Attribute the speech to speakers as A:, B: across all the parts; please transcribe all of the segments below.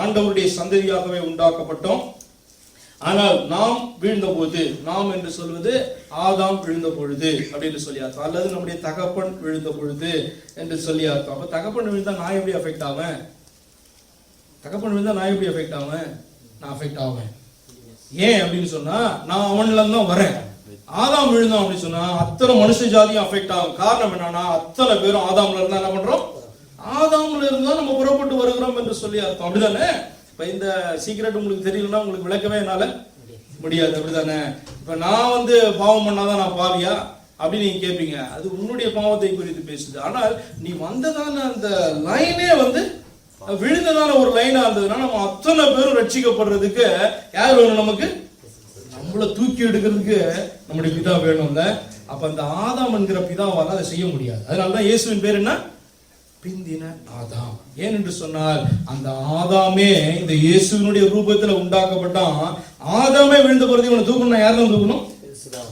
A: ஆண்டவருடைய சந்ததியாகவே உண்டாக்கப்பட்டோம். ஆனால் நாம் விழுந்தபோது நாம் என்று சொல்வது ஆதாம் விழுந்த பொழுது அப்படின்னு சொல்லி அர்த்தம். அல்லது நம்முடைய தகப்பன் விழுந்த பொழுது என்று சொல்லி அர்த்தம். அப்ப தகப்பன் விழுந்தா நான் எப்படி அஃபெக்ட் ஆவேன்? தகப்பன் விழுந்தா நான் எப்படி அஃபெக்ட் ஆவேன்? நான் அஃபெக்ட் ஆவேன். ஏன் அப்படின்னு சொன்னா நான் அவன்ல தான் வரேன். ஆதாம் விழுந்தான் அப்படின்னு சொன்னா அத்தனை மனுஷ ஜாதியும் அஃபெக்ட் ஆகும். காரணம் என்னன்னா அத்தனை பேரும் ஆதாம்ல இருந்தா என்ன பண்றோம்? ஆதாமில் இருந்தால் நம்ம புறப்பட்டு வருகிறோம் என்று சொல்லி அர்த்தம். அப்படிதானே? இப்போ இந்த சீக்கிரட் உங்களுக்கு தெரியலன்னா உங்களுக்கு விளக்கவே என்னால் முடியாது. அப்படிதானே? இப்போ நான் வந்து பாவம் பண்ணாதான் நான் பாவியா? அப்படின்னு நீங்க கேட்பீங்க அது உன்னுடைய பாவத்தை குறித்து பேசுது. ஆனால் நீ வந்ததான அந்த லைனே வந்து விழுந்ததான ஒரு லைனா இருந்ததுன்னா நம்ம அத்தனை பேரும் ரட்சிக்கப்படுறதுக்கு யார் வேணும் நமக்கு? நம்மள தூக்கி எடுக்கிறதுக்கு நம்முடைய பிதா வேணும்ல. அப்ப அந்த ஆதாம் என்கிற பிதாவால் அதை செய்ய முடியாது. அதனாலதான் இயேசுவின் பேர் என்ன? பிந்தின ஆதாம். ஏன் என்று சொன்னால் அந்த ஆதாமே இந்த இயேசுவினுடைய ரூபத்துல உண்டாக்கப்பட்டான் ஆதாமே விழுந்த பிறகு இவனை தூக்கணும் யார் தான் தூக்கணும்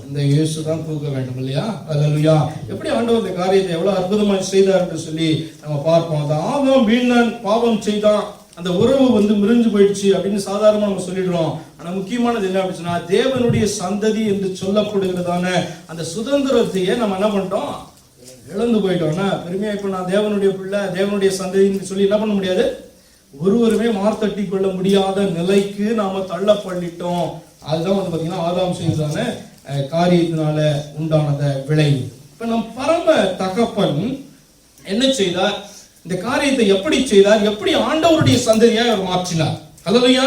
A: இந்த இயேசு தான் தூக்க வேண்டும் இல்லையா? அல்லேலூயா எப்படி ஆண்டவர் இந்த காரியத்தை எவ்வளவு அற்புதமாக செய்தார் என்று சொல்லி நம்ம பார்ப்போம். அந்த ஆதாம் வீணன் பாவம் செய்தான். அந்த உறவு வந்து மிரிஞ்சு போயிடுச்சு அப்படின்னு சாதாரணமா நம்ம சொல்லிடுறோம். ஆனா முக்கியமானது என்ன அப்படின்னு சொன்னா தேவனுடைய சந்ததி என்று சொல்லப்படுகிறதான அந்த சுதந்திரத்தையே நம்ம என்ன பண்ணிட்டோம்? இழந்து போயிட்டோம்னா பெருமையா இப்ப நான் தேவனுடைய பிள்ளை தேவனுடைய சந்ததின்னு சொல்லி என்ன பண்ண முடியாது? ஒருவருமே மார்த்தட்டி கொள்ள முடியாத நிலைக்கு நாம தள்ளப்பள்ளிட்டோம் அதுதான் வந்து பாத்தீங்கன்னா ஆதாம் செய்தான காரியத்தினால உண்டானத விளைவு இப்ப நம் பரம தகப்பன் என்ன செய்தார்? இந்த காரியத்தை எப்படி செய்தார்? எப்படி ஆண்டவருடைய சந்ததியாக அவர் மாற்றினார்? அல்லையா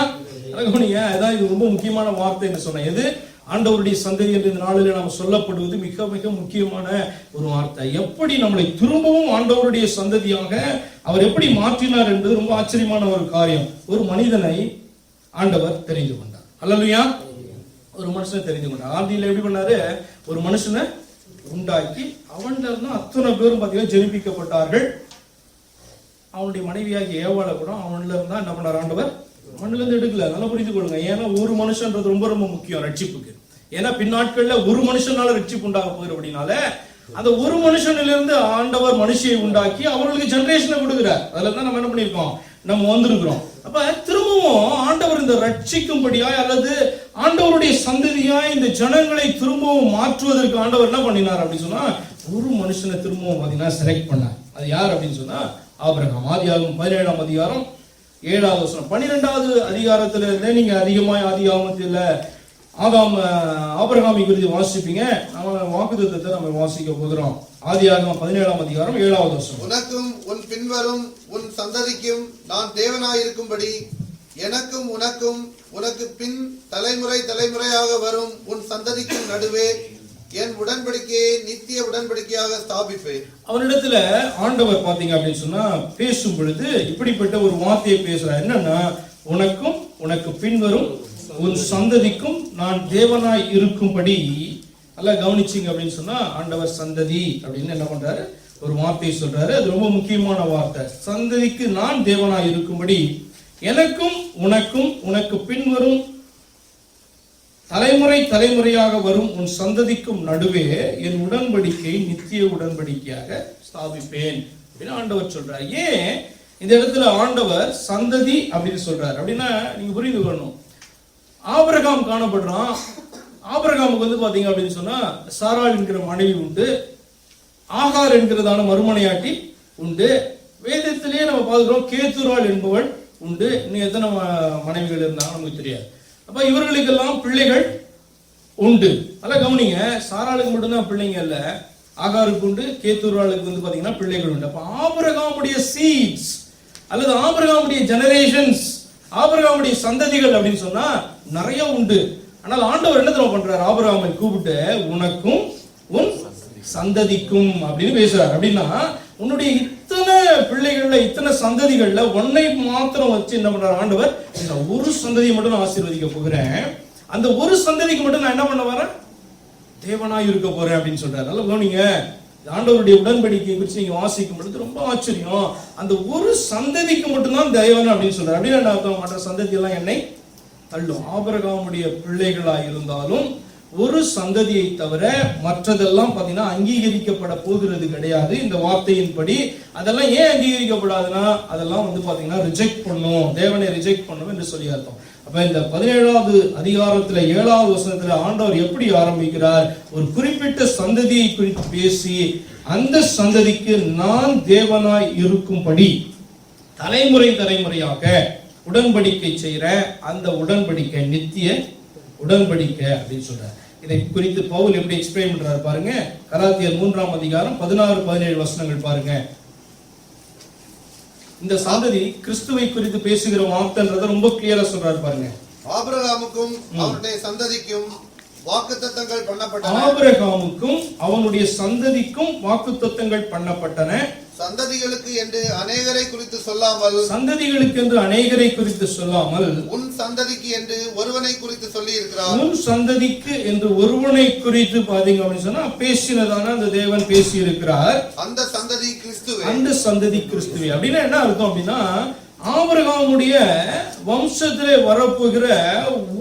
A: அதான் இது ரொம்ப முக்கியமான வார்த்தை என்று சொன்னேன். எது? ஆண்டவருடைய சந்ததி என்று இந்த நாளில் நாம் சொல்லப்படுவது மிக மிக முக்கியமான ஒரு வார்த்தை. எப்படி நம்மளை திரும்பவும் ஆண்டவருடைய சந்ததியாக அவர் எப்படி மாற்றினார் என்பது ரொம்ப ஆச்சரியமான ஒரு காரியம். ஒரு மனிதனை ஆண்டவர் தெரிந்து கொண்டார். அல்லலையா ஒரு மனுஷனை தெரிந்து கொண்டார். ஆதியில எப்படி பண்ணாரு? ஒரு மனுஷனை உண்டாக்கி அவன்ல இருந்து அத்தனை பேரும் பார்த்தீங்கன்னா ஜெனிப்பிக்கப்பட்டார்கள். அவனுடைய மனைவியாகிய ஏவாளை கூட அவன்ல இருந்தா என்ன பண்ணார்? ஆண்டவர் மண்ணிலிருந்து எடுக்கல. நல்லா புரிந்து கொள்ளுங்க ஏன்னா ஒரு மனுஷன்றது ரொம்ப ரொம்ப முக்கியம் ரட்சிப்புக்கு. ஏன்னா பின்னாட்கள்ல ஒரு மனுஷனால ரட்சிப்பு உண்டாக போகிற அப்படின்னால அந்த ஒரு மனுஷனிலிருந்து இருந்து ஆண்டவர் மனுஷியை உண்டாக்கி அவர்களுக்கு ஜெனரேஷனை கொடுக்குறார். அதுல தான் நம்ம என்ன பண்ணியிருக்கோம்? நம்ம வந்திருக்கிறோம். அப்ப திரும்பவும் ஆண்டவர் இந்த ரட்சிக்கும்படியாய் அல்லது ஆண்டவருடைய சந்ததியாய் இந்த ஜனங்களை திரும்பவும் மாற்றுவதற்கு ஆண்டவர் என்ன பண்ணினார் அப்படின்னு சொன்னா ஒரு மனுஷனை திரும்பவும் பாத்தீங்கன்னா செலக்ட் பண்ணார். அது யார் அப்படின்னு சொன்னா ஆபிரகாம். ஆதியாகமம் பதினேழாம் அதிகாரம் ஏழாவது வசனம். பன்னிரெண்டாவது அதிகாரத்துல இருந்தே நீங்க அதிகமாய் ஆதியாகமத்தில் ஆதாம் ஆகாம ஆபரகாமி குறித்து வாசிப்பீங்க. நம்ம வாக்குத்தத்தத்தை நம்ம வாசிக்க போகிறோம். ஆதியாகமம் பதினேழாம் அதிகாரம் ஏழாவது வருஷம்
B: உனக்கும் உன் பின்வரும் உன் சந்ததிக்கும் நான் தேவனாயிருக்கும்படி எனக்கும் உனக்கும் உனக்கு பின் தலைமுறை தலைமுறையாக வரும் உன் சந்ததிக்கும் நடுவே என் உடன்படிக்கையை நித்திய உடன்படிக்கையாக ஸ்தாபிப்பேன்.
A: அவனிடத்துல ஆண்டவர் பாத்தீங்க அப்படின்னு சொன்னா பேசும் பொழுது இப்படிப்பட்ட ஒரு வார்த்தையை பேசுறார். என்னன்னா உனக்கும் உனக்கு பின்வரும் உன் சந்ததிக்கும் நான் தேவனாய் இருக்கும்படி. நல்லா கவனிச்சிங்க அப்படின்னு சொன்னா ஆண்டவர் சந்ததி அப்படின்னு என்ன பண்றாரு? ஒரு வார்த்தையை சொல்றாரு. அது ரொம்ப முக்கியமான வார்த்தை. சந்ததிக்கு நான் தேவனாய் இருக்கும்படி. எனக்கும் உனக்கும் உனக்கு பின்வரும் தலைமுறை தலைமுறையாக வரும் உன் சந்ததிக்கும் நடுவே என் உடன்படிக்கை நித்திய உடன்படிக்கையாக ஸ்தாபிப்பேன் அப்படின்னு ஆண்டவர் சொல்றார். ஏன்? இந்த இடத்துல ஆண்டவர் சந்ததி அப்படின்னு சொல்றாரு. அப்படின்னா நீங்க புரிந்து கொள்ளணும். ஆபிரகாம் காணப்படுறான். ஆபரகாமுக்கு வந்து பாத்தீங்க அப்படின்னு சொன்னா சாரால் என்கிற மனைவி உண்டு. ஆகார் என்கிறதான மறுமனையாட்டி உண்டு. வேதத்திலேயே நம்ம பார்க்கிறோம் கேத்துரால் என்பவள் உண்டு. இன்னும் எத்தனை மனைவிகள் இருந்தாங்க நமக்கு தெரியாது. அப்ப இவர்களுக்கெல்லாம் பிள்ளைகள் உண்டு. அதெல்லாம் கவனிங்க சாராளுக்கு மட்டும்தான் பிள்ளைங்க இல்ல ஆகாருக்கு உண்டு கேத்தூர்வாளுக்கு வந்து பாத்தீங்கன்னா பிள்ளைகள் உண்டு. அப்ப ஆபிரகாமுடைய சீட்ஸ் அல்லது ஆபிரகாமுடைய ஜெனரேஷன்ஸ் ஆபிரகாமுடைய சந்ததிகள் அப்படின்னு சொன்னா நிறைய உண்டு. ஆனால் ஆண்டவர் என்ன தெரியுமா பண்றாரு? ஆபரகாமை கூப்பிட்டு உனக்கும் உன் சந்ததிக்கும் அப்படின்னு பேசுறாரு. அப்படின்னா உன்னுடைய இத்தனை பிள்ளைகள்ல இத்தனை சந்ததிகள்ல ஒன்னை மாத்திரம் வச்சு என்ன பண்ற ஆண்டவர்? இந்த ஒரு சந்ததியை மட்டும் நான் ஆசீர்வதிக்க போகிறேன். அந்த ஒரு சந்ததிக்கு மட்டும் நான் என்ன பண்ண வரேன் தேவனாய் இருக்க போறேன் அப்படின்னு சொல்றாரு. நல்லா கவனிங்க. ஆண்டவருடைய உடன்படிக்கை குறித்து நீங்க வாசிக்கும் பொழுது ரொம்ப ஆச்சரியம். அந்த ஒரு சந்ததிக்கு மட்டும்தான் தேவன் அப்படின்னு சொல்றாரு. அப்படின்னு அர்த்தம்? மற்ற சந்ததி எல்லாம் என்னை தள்ளும். ஆபரகாமுடைய பிள்ளைகளா இருந்தாலும் ஒரு சந்ததியை தவிர மற்றதெல்லாம் பார்த்தீங்கன்னா அங்கீகரிக்கப்பட போகிறது கிடையாது. இந்த வார்த்தையின்படி அதெல்லாம் ஏன் அங்கீகரிக்கப்படாதுன்னா அதெல்லாம் வந்து பார்த்தீங்கன்னா ரிஜெக்ட் பண்ணும். தேவனை ரிஜெக்ட் பண்ணும் என்று சொல்லி அர்த்தம். அப்ப இந்த பதினேழாவது அதிகாரத்துல ஏழாவது வசனத்துல ஆண்டவர் எப்படி ஆரம்பிக்கிறார்? ஒரு குறிப்பிட்ட சந்ததியை குறித்து பேசி அந்த சந்ததிக்கு நான் தேவனாய் இருக்கும்படி தலைமுறை தலைமுறையாக உடன்படிக்கை செய்கிற அந்த உடன்படிக்கை நித்திய உடன்படிக்கை அப்படின்னு சொல்றாரு. இதை குறித்து பவுல் எப்படி எக்ஸ்பிளைன் பண்றாரு பாருங்க. கலாத்தியர் மூன்றாம் அதிகாரம் பதினாறு பதினேழு வசனங்கள் பாருங்க. இந்த சந்ததி கிறிஸ்துவை குறித்து பேசுகிற வார்த்தைன்றத ரொம்ப கிளியரா சொல்றாரு பாருங்க.
B: ஆபிரகாமுக்கும் அவருடைய சந்ததிக்கும் வாக்குத்தத்தங்கள் பண்ணப்பட்டன.
A: ஆபிரகாமுக்கும் அவனுடைய சந்ததிக்கும் வாக்குத்தத்தங்கள் பண்ணப்பட்டன.
B: சந்ததிகளுக்கு என்று அநேகரை குறித்து சொல்லாமல்
A: சந்ததிகளுக்கு என்று அநேகரை குறித்து சொல்லாமல்
B: சந்ததிக்கு என்று ஒருவனை குறித்து சொல்லி இருக்கிறார்
A: உன் சந்ததிக்கு என்று ஒருவனை குறித்து பாத்தீங்க அப்படின்னு சொன்னா பேசினதான அந்த தேவன் பேசி இருக்கிறார்
B: அந்த சந்ததி கிறிஸ்துவே.
A: அந்த சந்ததி கிறிஸ்துவே. அப்படின்னா என்ன அர்த்தம் அப்படின்னா ஆபிரகாமுடைய வம்சத்திலே வரப்போகிற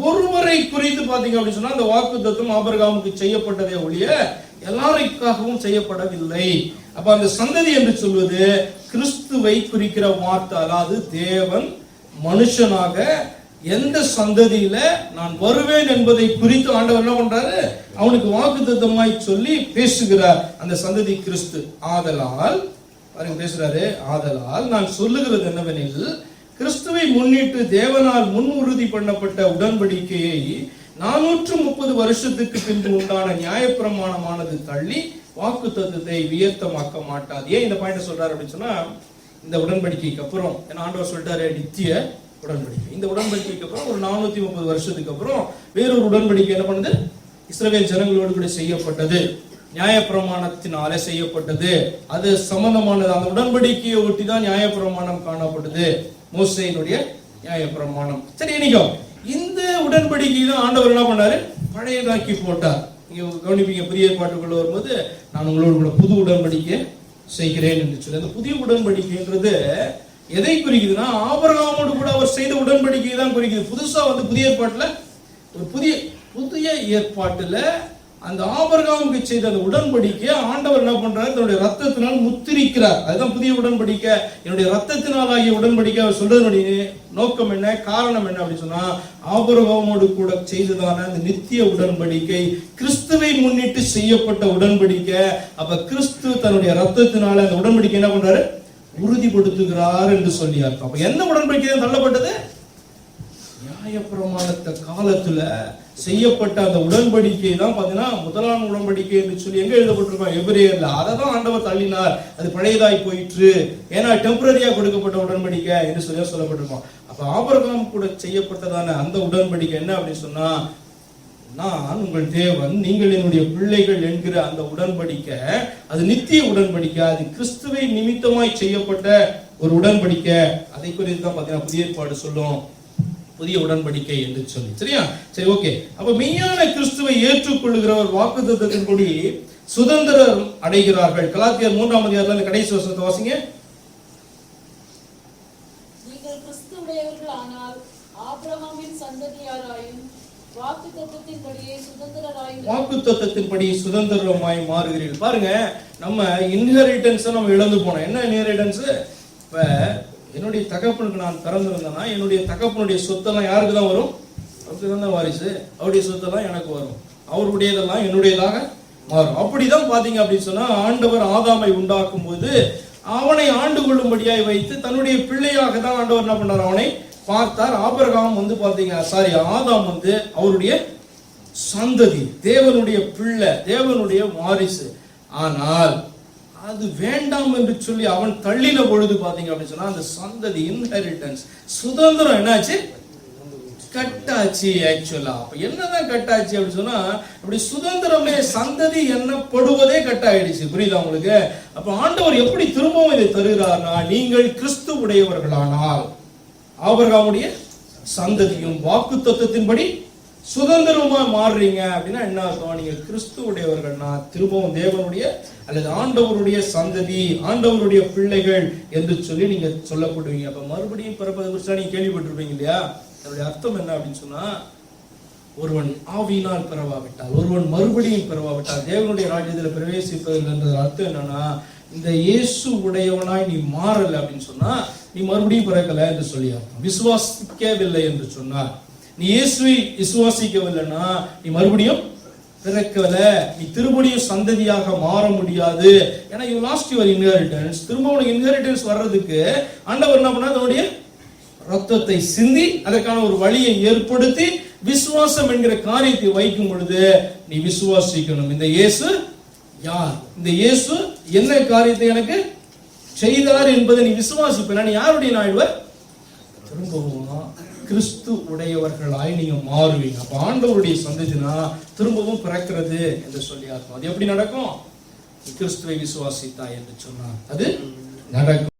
A: ஒருவரை குறித்து பாத்தீங்க அப்படின்னு சொன்னா அந்த வாக்கு தத்துவம் ஆபிரகாமுக்கு செய்யப்பட்டதே ஒழிய எல்லாருக்காகவும் செய்யப்படவில்லை. அப்ப அந்த சந்ததி என்று சொல்வது கிறிஸ்துவை குறிக்கிற வார்த்தை அதாவது தேவன் மனுஷனாக எந்த சந்ததியில நான் வருவேன் என்பதை குறித்து ஆண்டவர் என்ன பண்றாரு? அவனுக்கு வாக்குத்தத்தமாய் சொல்லி பேசுகிறார். அந்த சந்ததி கிறிஸ்து. ஆதலால் பாருங்க பேசுறாரு. ஆதலால் நான் சொல்லுகிறது என்னவெனில் கிறிஸ்துவை முன்னிட்டு தேவனால் முன் உறுதி பண்ணப்பட்ட உடன்படிக்கையை நானூற்று முப்பது வருஷத்துக்கு பின்பு உண்டான நியாயப்பிரமாணமானது தள்ளி வாக்கு தத்துவத்தை வியர்த்தமாக்க மாட்டாது. ஏன் இந்த பாயிண்ட் சொல்றாரு அப்படின்னு சொன்னா இந்த உடன்படிக்கைக்கு அப்புறம். ஏன்னா ஆண்டவர் சொல்லிட்டாரு நித்திய உடன்படிக்கை. இந்த உடன்படிக்கைக்கு அப்புறம் ஒரு நானூத்தி முப்பது வருஷத்துக்கு அப்புறம் வேறொரு உடன்படிக்கை என்ன பண்ணுது? இஸ்ரவேல் ஜனங்களோடு கூட செய்யப்பட்டது. நியாயப்பிரமாணத்தினாலே செய்யப்பட்டது. அது சம்பந்தமானது. அந்த உடன்படிக்கையை ஒட்டி தான் நியாயப்பிரமாணம் காணப்பட்டது. மோசையினுடைய நியாயப்பிரமாணம். சரி இன்னைக்கும் இந்த உடன்படிக்கை தான் ஆண்டவர் என்ன பண்ணாரு? பழையதாக்கி போட்டார். நீங்க கவனிப்பீங்க புதிய பாட்டுக்குள்ள வரும்போது நான் உங்களோடு கூட புது உடன்படிக்கை செய்கிறேன் என்று சொல்லி. அந்த புதிய உடன்படிக்கைன்றது எதை குறிக்குதுன்னா ஆபரகாமோடு கூட அவர் செய்த உடன்படிக்கை தான் குறிக்குது. புதுசாக வந்து புதிய ஏற்பாட்டில் ஒரு புதிய புதிய ஏற்பாட்டில் அந்த ஆபரகாமுக்கு செய்த அந்த உடன்படிக்கையை ஆண்டவர் என்ன பண்றாரு? தன்னுடைய ரத்தத்தினால் முத்திரிக்கிறார். அதுதான் புதிய உடன்படிக்கை. என்னுடைய ரத்தத்தினால் ஆகிய உடன்படிக்கை அவர் சொல்றதனுடைய நோக்கம் என்ன? காரணம் என்ன அப்படின்னு சொன்னா ஆபரகாமோடு கூட செய்ததான அந்த நித்திய உடன்படிக்கை கிறிஸ்துவை முன்னிட்டு செய்யப்பட்ட உடன்படிக்கை. அப்ப கிறிஸ்து தன்னுடைய ரத்தத்தினால அந்த உடன்படிக்கை என்ன பண்றாரு? உறுதிப்படுத்துகிறார் என்று சொல்லி அர்த்தம். அப்ப என்ன உடன்படிக்கை தள்ளப்பட்டது? நியாயப்பிரமாணத்த காலத்துல செய்யப்பட்ட அந்த உடன்படிக்கை தான் பாத்தீங்கன்னா முதலாம் உடன்படிக்கை என்று சொல்லி எங்க எழுதப்பட்டிருக்கோம்? எபிரேயர்ல. அதை தான் ஆண்டவர் தள்ளினார். அது பழையதாய் போயிற்று. ஏன்னா டெம்பரரியா கொடுக்கப்பட்ட உடன்படிக்கை என்று சொல்லி சொல்லப்பட்டிருக்கோம். அப்ப ஆபரகம் கூட செய்யப்பட்டதான அந்த உடன்படிக்கை என்ன அப்படின்னு சொன்னா நான் உங்கள் தேவன் நீங்கள் என்னுடைய பிள்ளைகள் என்கிற அந்த உடன்படிக்கை அது நித்திய உடன்படிக்கை அது கிறிஸ்துவை நிமித்தமாய் செய்யப்பட்ட ஒரு உடன்படிக்கை. அதை குறித்து தான் பார்த்தீங்கன்னா புதிய ஏற்பாடு சொல்லும். புதிய உடன்படிக்கை என்று சொல்லி. சரியா? சரி ஓகே. அப்ப மெய்யான கிறிஸ்துவை ஏற்றுக்கொள்ளுகிறவர் வாக்குத்தத்தத்தின்படி சுதந்திரம் அடைகிறார்கள். கலாத்தியர் மூன்றாம் அதிகாரத்தில் கடைசி வசனத்தை வாசிங்க.
C: நீங்கள் ஆபிரகாமின் சந்ததியாராயும் வாக்கு
A: தத்துவத்தின்படி சுதந்திரமாய் மாறுகிறீர்கள். பாருங்க நம்ம இன்ஹெரிட்டன்ஸ் நம்ம இழந்து போனோம். என்ன இன்ஹெரிட்டன்ஸ் இப்ப என்னுடைய தகப்பனுக்கு நான் பிறந்திருந்தேன்னா என்னுடைய தகப்பனுடைய சொத்தெல்லாம் யாருக்கு தான் வரும்? அவருக்கு தான் வாரிசு. அவருடைய சொத்தெல்லாம் எனக்கு வரும். அவருடையதெல்லாம் என்னுடையதாக மாறும். அப்படிதான் பாத்தீங்க அப்படின்னு சொன்னா ஆண்டவர் ஆதாமை உண்டாக்கும் போது அவனை ஆண்டு கொள்ளும்படியாய் வைத்து தன்னுடைய பிள்ளையாக தான் ஆண்டவர் என்ன பண்ணார்? அவனை பார்த்தார். ஆபரகாம் வந்து பார்த்தீங்க சாரி ஆதாம் வந்து அவருடைய சந்ததி தேவனுடைய பிள்ளை தேவனுடைய வாரிசு. ஆனால் அது வேண்டாம் என்று சொல்லி அவன் தள்ளின பொழுது பார்த்தீங்க அப்படின்னு சொன்னா அந்த சந்ததி இன்ஹெரிட்டன்ஸ் சுதந்திரம் என்னாச்சு? கட்டாச்சு ஆக்சுவலா அப்ப என்னதான் கட்டாச்சு அப்படின்னு சொன்னா அப்படி சுதந்திரமே சந்ததி எண்ணப்படுவதே கட்டாயிடுச்சு. புரியுதா உங்களுக்கு? அப்ப ஆண்டவர் எப்படி திரும்பவும் இதை தருகிறார்னா நீங்கள் கிறிஸ்து உடையவர்களானால் ஆபரகாமுடைய சந்ததியும் வாக்கு தத்துவத்தின்படி சுதந்திரமா மாறுறீங்க அப்படின்னா என்ன அர்த்தம்? நீங்க கிறிஸ்துவுடையவர்கள்னா திரும்பவும் தேவனுடைய அல்லது ஆண்டவருடைய சந்ததி ஆண்டவருடைய பிள்ளைகள் என்று சொல்லி நீங்க சொல்லப்படுவீங்க. அப்ப மறுபடியும் பிறப்பதை குறிச்சா நீங்க கேள்விப்பட்டிருப்பீங்க இல்லையா? அதனுடைய அர்த்தம் என்ன அப்படின்னு சொன்னா ஒருவன் ஆவியினால் பிறவாவிட்டால் ஒருவன் மறுபடியும் பிறவாவிட்டால் தேவனுடைய ராஜ்யத்தில் பிரவேசிப்பதுன்றது அர்த்தம் என்னன்னா இந்த இயேசு உடையவனாய் நீ மாறல அப்படின்னு சொன்னா நீ மறுபடியும் பிறக்கல என்று சொல்லி விசுவாசிக்கவில்லை என்று சொன்னார். நீ இயேசுவை விசுவாசிக்கவில்லைன்னா நீ மறுபடியும் பிறக்கல. நீ திரும்படியும் சந்ததியாக மாற முடியாது. ஏன்னா யூ லாஸ்ட் யுவர் இன்ஹெரிட்டன்ஸ் திரும்ப உனக்கு இன்ஹெரிட்டன்ஸ் வர்றதுக்கு ஆண்டவர் என்ன பண்ணா அதனுடைய ரத்தத்தை சிந்தி அதற்கான ஒரு வழியை ஏற்படுத்தி விசுவாசம் என்கிற காரியத்தை வைக்கும் பொழுது நீ விசுவாசிக்கணும். இந்த இயேசு யார்? இந்த இயேசு என்ன காரியத்தை எனக்கு செய்தார் என்பதை நீ விசுவாசிப்பேன். நீ யாருடைய நாழ்வர் திரும்பவும் கிறிஸ்து உடையவர்களாய் நீங்க மாறுவீங்க. அப்ப ஆண்டவருடைய சந்ததினா திரும்பவும் பிறக்கிறது என்று சொல்லி அர்த்தம். அது எப்படி நடக்கும்? கிறிஸ்துவை விசுவாசித்தா என்று சொன்னார் அது நடக்கும்.